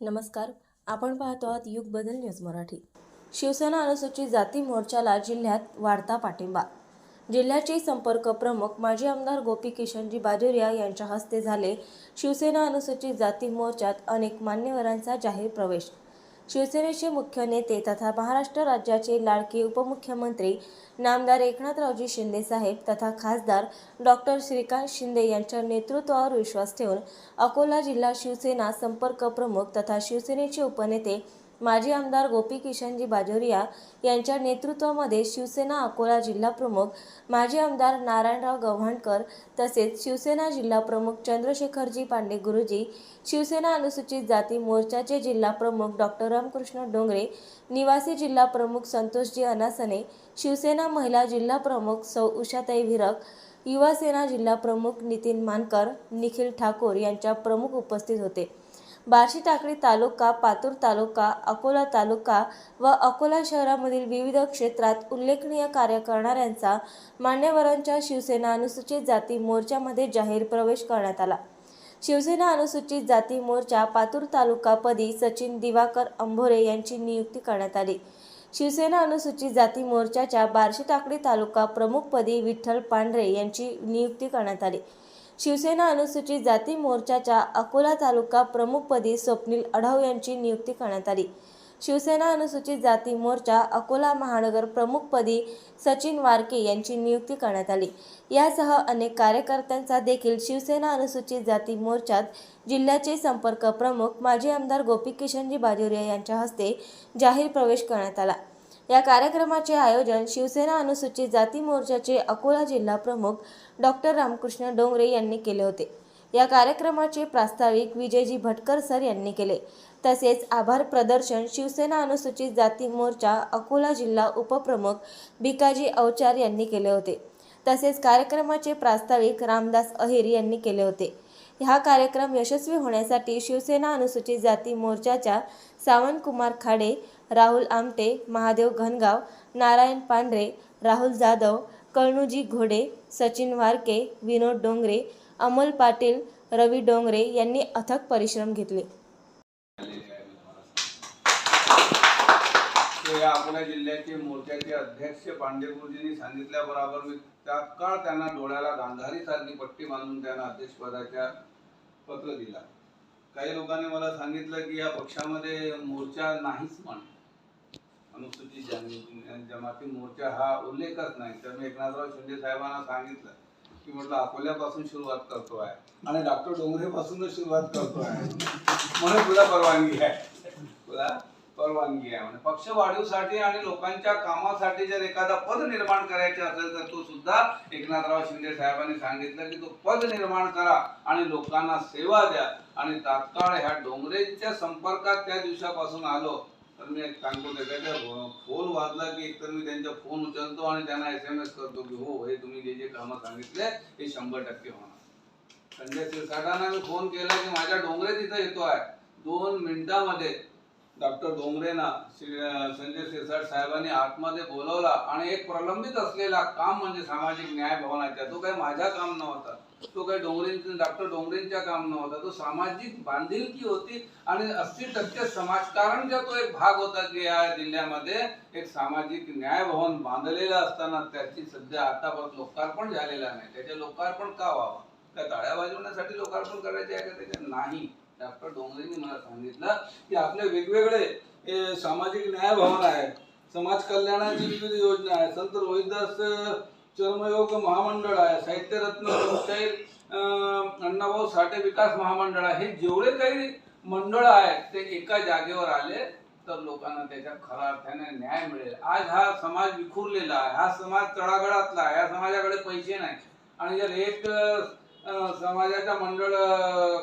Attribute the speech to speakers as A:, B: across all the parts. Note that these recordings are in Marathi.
A: नमस्कार. आपण पाहतो आहात युग बदल न्यूज मराठी. शिवसेना अनुसूचित जाती मोर्चाला जिल्ह्यात वाढता पाठिंबा. जिल्ह्याचे संपर्क प्रमुख माजी आमदार गोपी किशनजी बाजोरिया यांच्या हस्ते झाले शिवसेना अनुसूचित जाती मोर्चात अनेक मान्यवरांचा जाहीर प्रवेश. शिवसेनेचे मुख्य नेते तथा महाराष्ट्र राज्याचे लाडके उपमुख्यमंत्री नामदार एकनाथरावजी शिंदे साहेब तथा खासदार डॉक्टर श्रीकांत शिंदे यांच्या नेतृत्वावर विश्वास ठेवून अकोला जिल्हा शिवसेना संपर्क प्रमुख तथा शिवसेनेचे उपनेते माजी आमदार गोपी किशनजी बाजोरिया यांच्या नेतृत्वामध्ये शिवसेना अकोला जिल्हा प्रमुख माजी आमदार नारायणराव गव्हाणकर तसेच शिवसेना जिल्हाप्रमुख चंद्रशेखरजी पांडे गुरुजी शिवसेना अनुसूचित जाती मोर्चाचे जिल्हा प्रमुख डॉक्टर रामकृष्ण डोंगरे निवासी जिल्हा प्रमुख संतोषजी अनासने शिवसेना महिला जिल्हा प्रमुख सौ उषाताई विरक युवासेना जिल्हाप्रमुख जिल्हा प्रमुख नितीन मानकर निखिल ठाकूर यांच्या प्रमुख उपस्थित होते. बार्शी टाकळी तालुका पातूर तालुका अकोला तालुका व अकोला शहरामधील विविध क्षेत्रात उल्लेखनीय कार्य करणाऱ्यांचा मान्यवरांच्या शिवसेना अनुसूचित जाती मोर्चामध्ये जाहीर प्रवेश करण्यात आला. शिवसेना अनुसूचित जाती मोर्चा पातूर तालुकापदी सचिन दिवाकर अंभोरे यांची नियुक्ती करण्यात आली. शिवसेना अनुसूचित जाती मोर्चाच्या बार्शी टाकळी तालुका प्रमुखपदी विठ्ठल पांढरे यांची नियुक्ती करण्यात आली. शिवसेना अनुसूचित जाती मोर्चाच्या अकोला तालुका प्रमुखपदी स्वप्नील अढाव यांची नियुक्ती करण्यात आली. शिवसेना अनुसूचित जाती मोर्चा अकोला महानगर प्रमुखपदी सचिन वारके यांची नियुक्ती करण्यात आली. यासह अनेक कार्यकर्त्यांचा देखील शिवसेना अनुसूचित जाती मोर्चात जिल्ह्याचे संपर्क प्रमुख माजी आमदार गोपी किशनजी बाजोरिया यांच्या हस्ते जाहीर प्रवेश करण्यात आला. या कार्यक्रमाचे आयोजन शिवसेना अनुसूचित जाती मोर्चाचे अकोला जिल्हा प्रमुख डॉक्टर रामकृष्ण डोंगरे यांनी केले होते. या कार्यक्रमाचे प्रास्ताविक विजयजी भटकर सर यांनी केले. तसेच आभार प्रदर्शन शिवसेना अनुसूचित जाती मोर्चा अकोला जिल्हा उपप्रमुख भिकाजी अवचार यांनी केले होते. तसेच कार्यक्रमाचे प्रास्ताविक रामदास अहिर यांनी केले होते. हा कार्यक्रम यशस्वी होण्यासाठी शिवसेना अनुसूचित जाती मोर्चाच्या सावंतकुमार खाडे राहुल आमटे महादेव घनगाव नारायण पांढरे राहुल जाधव कळणूजी घोडे सचिन वारके विनोद डोंगरे अमोल पाटील रवी डोंगरे यांनी अथक परिश्रम घेतले.
B: या अकोला जिल्ह्याचे मोर्चाचे अध्यक्ष पांडेगुरुजींनी सांगितल्याबरोबर मी तात्काळ त्यांना डोळ्याला गांधारी सारखी पट्टी बांधून त्यांना अध्यक्षपदाच्या पत्र दिला. काही लोकांनी मला सांगितलं की या पक्षामध्ये मोर्चा नाहीच म्हण. अनुसूचित जमाती मोर्चा हा उल्लेखच नाही. तर मी एकनाथराव शिंदे साहेबांना सांगितलं की म्हटलं अकोल्यापासून सुरुवात करतो आहे आणि डॉक्टर डोंगरेपासूनच सुरुवात करतो आहे. म्हणून तुला परवानगी आहे. तुला परवानगी आहे. म्हणजे पक्ष वाढीसाठी आणि लोकांच्या कामासाठी जर एखादा पद निर्माण करायचे असेल तर तो सुद्धा एकनाथराव शिंदे साहेबांनी सांगितलं की तो पद निर्माण करा आणि लोकांना सेवा द्या. आणि तात्काळ ह्या डोंगरेच्या संपर्कात त्या दिवसापासून आलो तर मी एक सांगतो त्याच्या फोन वाजला की एकतर मी त्यांचा फोन उचलतो आणि त्यांना एस एम एस करतो की हो हे तुम्ही जे जे कामं सांगितले हे शंभर टक्के होणार. संजय शिरसाटांना मी फोन केला की माझ्या डोंगरे तिथं येतो आहे दोन मिनिटामध्ये डॉक्टर डोंगरेना संजय शिरसाट साहेबांनी आतमध्ये बोलवला आणि एक प्रलंबित असलेला काम म्हणजे सामाजिक न्याय भवनाच्या तो काही माझ्या काम नव्हता. तो काही डोंगरेंचं डॉक्टर डोंगरेंच्या काम नव्हता. तो सामाजिक बांधिलकी होती आणि अस्सी टक्के समाजकारणचा तो एक भाग होता की या जिल्ह्यामध्ये एक सामाजिक न्याय भवन बांधलेलं असताना त्याची सध्या आतापर्यंत लोकार्पण झालेलं नाही. त्याचे लोकार्पण का व्हावं? त्या ताळ्या वाजवण्यासाठी लोकार्पण करायचे आहे का त्याच्या नाही. डॉक्टर डोंगरेंनी मला सांगितलं की आपले वेगवेगळे सामाजिक न्याय भवन आहे समाज कल्याणाची विविध योजना आहे संत रोहिदास चर्मयोग महामंडळ आहे साहित्यरत्न अण्णाभाऊ साठे विकास महामंडळ आहे. हे जेवढे काही मंडळ आहेत ते एका जागेवर आले तर लोकांना त्याच्या खऱ्या अर्थाने न्याय मिळेल. आज हा समाज विखुरलेला आहे हा समाज तळागळातला आहे या समाजाकडे पैसे नाही. आणि जर एक समाजाच्या समाजाचा मंडळ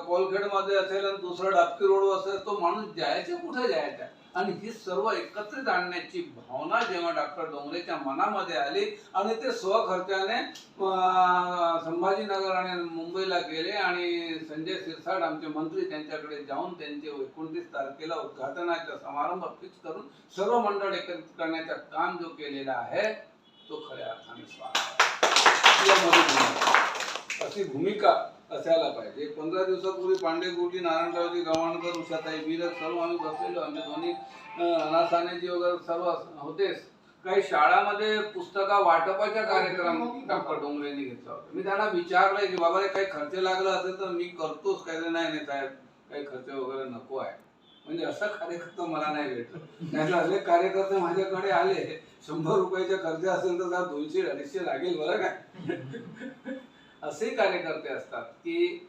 B: कोलखेडमध्ये असेल आणि दुसरं डाबकी रोड असेल तो माणूस जायचं कुठे जायचा? आणि ही सर्व एकत्रित आणण्याची भावना जेव्हा डॉक्टर डोंगरेच्या मनामध्ये आली आणि ते स्वखर्चाने संभाजीनगर आणि मुंबईला गेले आणि संजय सिरसाट आमचे मंत्री त्यांच्याकडे जाऊन त्यांचे एकोणतीस तारखेला उद्घाटनाचा समारंभ फिक्स करून सर्व मंडळ एकत्रित करण्याचा काम जो केलेला आहे तो खऱ्या अर्थाने स्वागत अशी भूमिका असायला पाहिजे. पंधरा दिवसापूर्वी पांडे गुरुजी नारायणरावजी गव्हाणकर उषाताई वीरक सर्व आम्ही बसलेलो. आम्ही दोन्ही अनाथानेजी वगैरे सर्व होतेच. काही शाळामध्ये पुस्तका वाटपाचा कार्यक्रम डॉक्टर डोंगरेंनी घेतला होता. मी त्यांना विचारलंय की बाबा रे काही खर्च लागला असेल तर मी करतोच काही नाही नाही साहेब काही खर्च वगैरे नको आहे. म्हणजे असा कार्यकर्ता मला नाही भेटला. नाही तर अनेक कार्यकर्ते माझ्याकडे आले. शंभर रुपयाचा खर्च असेल तर दोनशे अडीचशे लागेल बरं काय असे कार्यकर्ते असतात की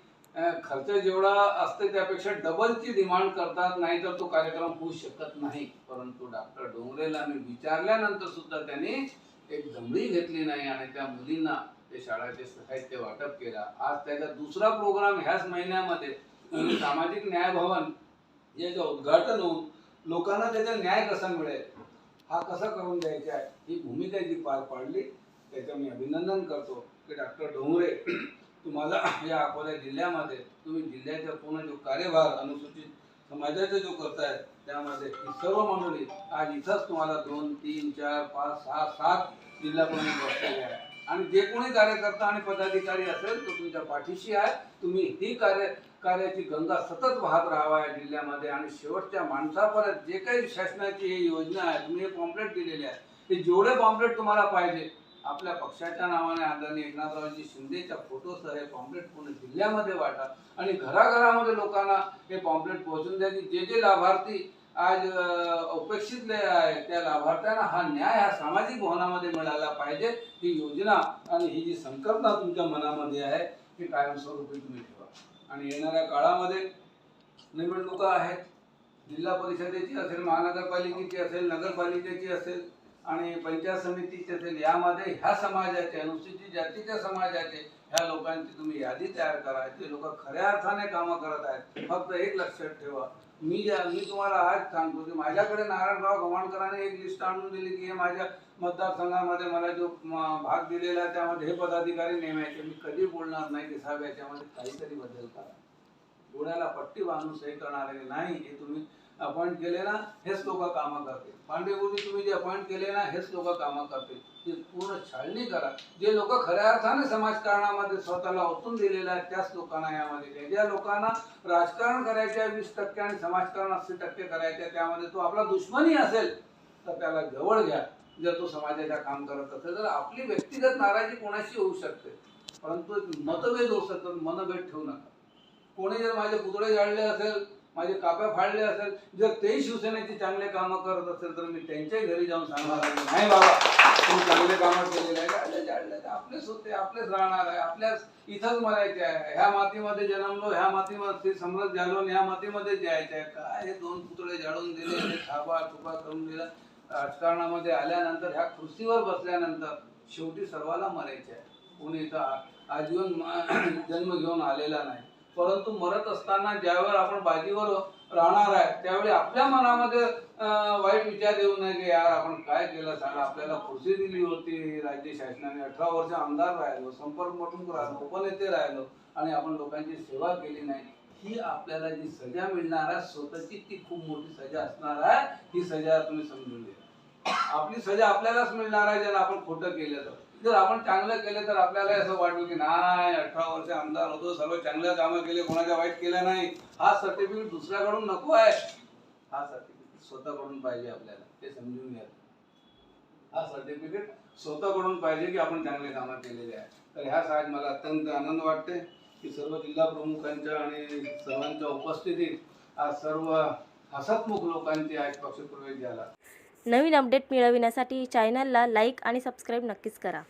B: खर्च जेवढा असते त्यापेक्षा डबलची डिमांड करतात नाही तर तो कार्यक्रम होऊ शकत नाही. परंतु डॉक्टर डोंगरेला मी विचारल्यानंतर सुद्धा त्यांनी एक जमडी घेतली नाही आणि त्या मुलींना ते शाळेचे साहित्य वाटप केला. आज त्याचा दुसरा प्रोग्राम ह्याच महिन्यामध्ये म्हणजे सामाजिक न्याय भवन याचं उद्घाटन होऊन लोकांना त्याचा न्याय कसा मिळेल हा कसा करून द्यायचा आहे ही भूमिका जी पार पाडली त्याचं मी अभिनंदन करतो. की डॉक्टर डोंगरे तुम्हाला या अकोला जिल्ह्यामध्ये तुम्ही जिल्ह्याचा पूर्ण जो कार्यभार अनुसूचित समाजाचा जो करतायत त्यामध्ये ही सर्व मंडळी आज इथंच तुम्हाला दोन तीन चार पाच सहा सात जिल्हा प्रमुख बसलेले आहे आणि जे कोणी कार्यकर्ता आणि पदाधिकारी असेल तो तुमच्या पाठीशी आहे. तुम्ही ही कार्य कार्याची गंगा सतत वाहत राहावा या जिल्ह्यामध्ये. आणि शेवटच्या माणसापर्यंत जे काही शासनाची योजना आहे तुम्ही हे पॉम्पलेट दिलेले आहे. ते जेवढे पॉम्पलेट तुम्हाला पाहिजे आपल्या पक्षाच्या नावाने आदरणीय एकनाथरावजी शिंदेच्या फोटोसह हे पॉम्पलेट पूर्ण जिल्ह्यामध्ये वाटा आणि घराघरामध्ये लोकांना हे पॉम्पलेट पोहोचून द्या. की जे जे लाभार्थी आज अं, उपेक्षितले आहे त्या लाभार्थ्यांना हा न्याय हा सामाजिक भवनामध्ये मिळाला पाहिजे. ही योजना आणि ही जी संकल्पना तुमच्या मनामध्ये आहे ती कायमस्वरूपी तुम्ही ठेवा. आणि येणाऱ्या काळामध्ये निवडणुका आहेत. जिल्हा परिषदेची असेल महानगरपालिकेची असेल नगरपालिकेची असेल आणि पंचायत समितीच्या असेल यामध्ये ह्या समाजाचे अनुसूचित जातीच्या समाजाचे ह्या लोकांची तुम्ही यादी तयार करा. ते लोक खऱ्या अर्थाने कामं करत आहेत फक्त एक लक्षात ठेवा. मी मी तुम्हाला आज सांगतो की माझ्याकडे नारायणराव गव्हाणकरांनी एक लिस्ट आणून दिली की हे माझ्या मतदारसंघामध्ये मला जो भाग दिलेला आहे त्यामध्ये हे पदाधिकारी नेमायचे मी कधी बोलणार नाही की साहेब याच्यामध्ये काहीतरी बदल करा. पुण्याला पट्टी बांधून सही करणारे नाही हे तुम्ही अपॉइंट केले ना हेच लोक कामं करतील. पांडेगुडी तुम्ही जे अपॉइंट केले ना हेच लोक कामं करतील. ते पूर्ण छाळणी करा. जे लोक खऱ्या अर्थाने समाजकारणामध्ये स्वतःला ओतून दिलेले आहेत त्याच लोकांना यामध्ये घ्या ज्या लोकांना राजकारण करायचे आहे वीस टक्के आणि समाजकारण अस्सी टक्के करायचे आहे, त्यामध्ये तो आपला दुश्मनी असेल तर त्याला जवळ घ्या. जर तो समाजाच्या काम करत असेल तर आपली व्यक्तिगत नाराजी कोणाशी होऊ शकते? परंतु मतभेद होऊ शकतात मनभेद ठेवू नका. कोणी जर माझे पुतळे जाळले असेल माझे काप्या फाडले असेल जर तेही शिवसेनेची चांगले कामं करत असेल तर मी त्यांच्याही घरी जाऊन सांगणार नाही बाबा तुम्ही चांगले कामं केलेले आहे आपलेच होते आपलेच राहणार आहे आपल्याच इथंच मरायचे आहे. ह्या मातीमध्ये जन्मलो ह्या मातीमध्ये समृद्ध झालो ह्या मातीमध्ये जायचे आहे. काय हे दोन पुतळे जाळून दिले थाबा थापा तुपा करून दिला. राजकारणामध्ये आल्यानंतर ह्या खुर्चीवर बसल्यानंतर शेवटी सर्वाला मरायचे आहे. कोणी इथं आजीवन जन्म घेऊन आलेला नाही. परंतु मरत असताना ज्यावेळेस आपण बाजीवर राहणार आहे त्यावेळी आपल्या मनामध्ये वाईट विचार येऊ नये की यार आपण काय केलं? सांगा आपल्याला खुर्ची दिली होती. राज्य शासनाने अठरा वर्ष आमदार राहिलो संपर्क प्रमुख राहिलो उपनेते राहिलो आणि आपण लोकांची सेवा केली नाही. ही आपल्याला जी सजा मिळणार आहे स्वतःची ती खूप मोठी सजा असणार आहे. ही सजा तुम्ही समजून घ्या. आपली सजा आपल्यालाच मिळणार आहे ज्याला आपण खोटं केलं तर. जर आपण चांगलं केलं तर आपल्याला असं वाटलं की नाही अठरा वर्ष आमदार होतो सर्व चांगलं कामं केले कोणाच्या वाईट केलं नाही. हा सर्टिफिकेट दुसऱ्याकडून नको आहे. हा सर्टिफिकेट स्वतःकडून पाहिजे आपल्याला ते समजून घ्या. हा सर्टिफिकेट स्वतःकडून पाहिजे की आपण चांगले कामं केलेले आहे. तर ह्याच आज मला अत्यंत आनंद वाटते की सर्व जिल्हा प्रमुखांच्या आणि सर्वांच्या उपस्थितीत आज सर्व हसतमुख लोकांची आज पक्षप्रवेश झाला.
A: नवीन अपडेट मिळविण्यासाठी चॅनलला लाईक आणि सबस्क्राईब नक्कीच करा.